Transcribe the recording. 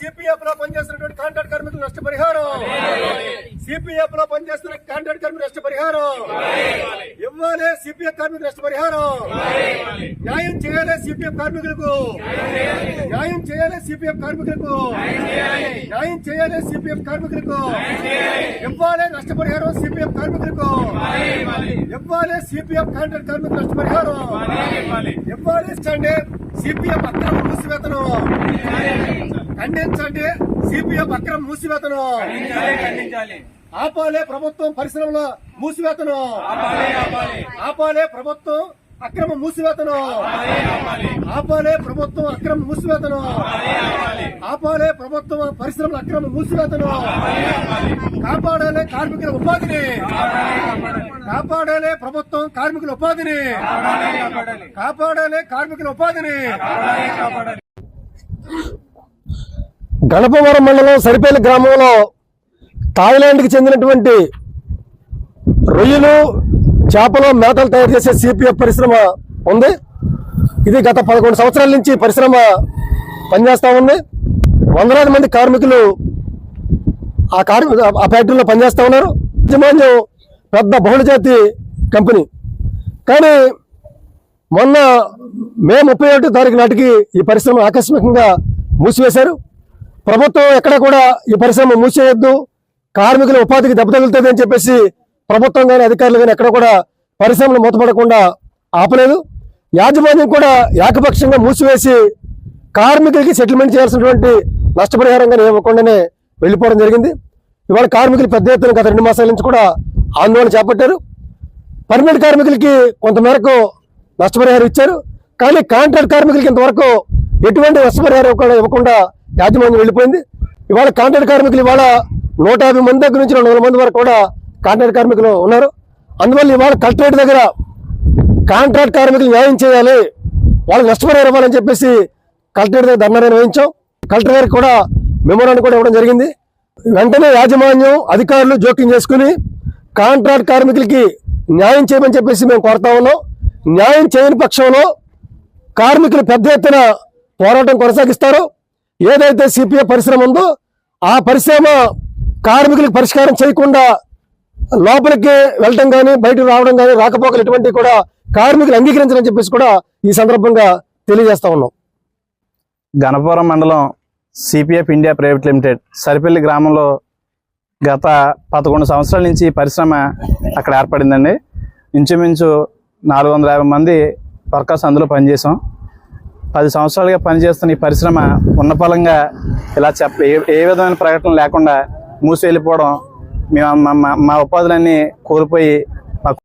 సిపిఎఫ్లో పనిచేస్తున్నటువంటి కాంట్రాక్ట్ కార్మికులు నష్టపరిహారం సిపిఎఫ్లో పనిచేస్తున్న కాంట్రాక్ట్ కార్మికులు నష్టపరిహారం ఇవ్వాలి సిపిఎఫ్ కార్మికులు నష్టపరిహారం న్యాయం చేయాలి సిపిఎఫ్ కార్మికులకు. న్యాయం చేయాలి సిపిఎఫ్ కార్మికులకు. న్యాయం చేయాలి సిపిఎఫ్ కార్మికులకు. ఇవ్వాలి నష్టపరిహారం సిపిఎఫ్ కార్మికులకు. ఇవ్వాలి సిపిఎఫ్ కాంట్రాక్ట్ కార్మికులు నష్టపరిహారం ఇవ్వాలి ఇచ్చండి సిపిఎఫ్ అక్రమ మూసివేతను. ఖండించండి సిపిఎఫ్ అక్రమ మూసివేతను. ఆపాలే ప్రభుత్వం పరిశ్రమల మూసివేతను. ఆపాలే ప్రభుత్వం అక్రమ మూసివేతను. ఆపాలే ప్రభుత్వం అక్రమ మూసివేతను. ఆపాలే ప్రభుత్వం పరిశ్రమల అక్రమ మూసివేతను. కాపాడాలి కార్మికుల ఉపాధిని. కాపాడాలి ప్రభుత్వం కార్మికుల ఉపాధిని. కాపాడాలి కార్మికుల ఉపాధిని. గణపవరం మండలం సరిపల్లి గ్రామంలో థాయిలాండ్కి చెందినటువంటి రొయ్యలు చేపలు మేతలు తయారు చేసే సిపిఎఫ్ పరిశ్రమ ఉంది. ఇది గత పదకొండు సంవత్సరాల నుంచి పరిశ్రమ పనిచేస్తూ ఉంది. వందలాది మంది కార్మికులు ఆ కార్మి ఆ ఫ్యాక్టరీలో పనిచేస్తూ ఉన్నారు. యాజమాన్యం పెద్ద బహుళజాతి కంపెనీ. కానీ మొన్న మే ముప్పై ఒకటో తారీఖు నాటికి ఈ పరిశ్రమ ఆకస్మికంగా మూసివేశారు. ప్రభుత్వం ఎక్కడ కూడా ఈ పరిశ్రమ మూసేయొద్దు. కార్మికుల ఉపాధికి దెబ్బతగులుతుంది అని చెప్పేసి ప్రభుత్వం కానీ అధికారులు కానీ ఎక్కడ కూడా పరిశ్రమలు మూతపడకుండా ఆపలేదు. యాజమాన్యం కూడా ఏకపక్షంగా మూసివేసి కార్మికులకి సెటిల్మెంట్ చేయాల్సినటువంటి నష్టపరిహారం కానీ ఇవ్వకుండానే వెళ్ళిపోవడం జరిగింది. ఇవాళ కార్మికులు పెద్ద ఎత్తున గత రెండు మాసాల నుంచి కూడా ఆందోళన చేపట్టారు. పర్మనెంట్ కార్మికులకి కొంతమేరకు నష్టపరిహారం ఇచ్చారు. కానీ కాంట్రాక్ట్ కార్మికులకి ఇంతవరకు ఎటువంటి నష్టపరిహారం ఇవ్వకుండా యాజమాన్యం వెళ్ళిపోయింది. ఇవాళ కాంట్రాక్ట్ కార్మికులు ఇవాళ నూట యాభై మంది దగ్గర నుంచి రెండు మంది వరకు కూడా కాంట్రాక్ట్ కార్మికులు ఉన్నారు. అందువల్ల ఇవాళ కలెక్టరేట్ దగ్గర కాంట్రాక్ట్ కార్మికులు న్యాయం చేయాలి. వాళ్ళకి నష్టపరిహారం ఇవ్వాలని చెప్పేసి కలెక్టరేట్ దగ్గర ధర్నా నిర్వహించాం. కలెక్టర్ గారికి కూడా మెమోరాన్ని కూడా ఇవ్వడం జరిగింది. వెంటనే యాజమాన్యం అధికారులు జోక్యం చేసుకుని కాంట్రాక్ట్ కార్మికులకి న్యాయం చేయమని చెప్పేసి మేము కోరుతా ఉన్నాం. న్యాయం చేయని పక్షంలో కార్మికులు పెద్ద ఎత్తున పోరాటం కొనసాగిస్తారు. ఏదైతే సిపిఐ పరిశ్రమ ఉందో ఆ పరిశ్రమ కార్మికులకు పరిష్కారం చేయకుండా లోపలికి వెళ్ళటం కానీ బయటకు రావడం కానీ రాకపోకలు ఇటువంటివి కూడా కార్మికులు అంగీకరించాలని చెప్పేసి కూడా ఈ సందర్భంగా తెలియజేస్తా ఉన్నాం. గణపురం మండలం CPF India private limited Saripalli గ్రామంలో గత పదకొండు సంవత్సరాల నుంచి ఈ పరిశ్రమ అక్కడ ఏర్పడిందండి. ఇంచుమించు నాలుగు వందల యాభై మంది వర్కర్స్ అందులో పనిచేసాం పది సంవత్సరాలుగా పనిచేస్తున్న ఈ పరిశ్రమ ఉన్నపలంగా ఇలా చెప్ప ఏ ఏ విధమైన ప్రకటన లేకుండా మూసి వెళ్ళిపోవడం మేము మా- మా- మా ఉపాధులన్నీ కోల్పోయి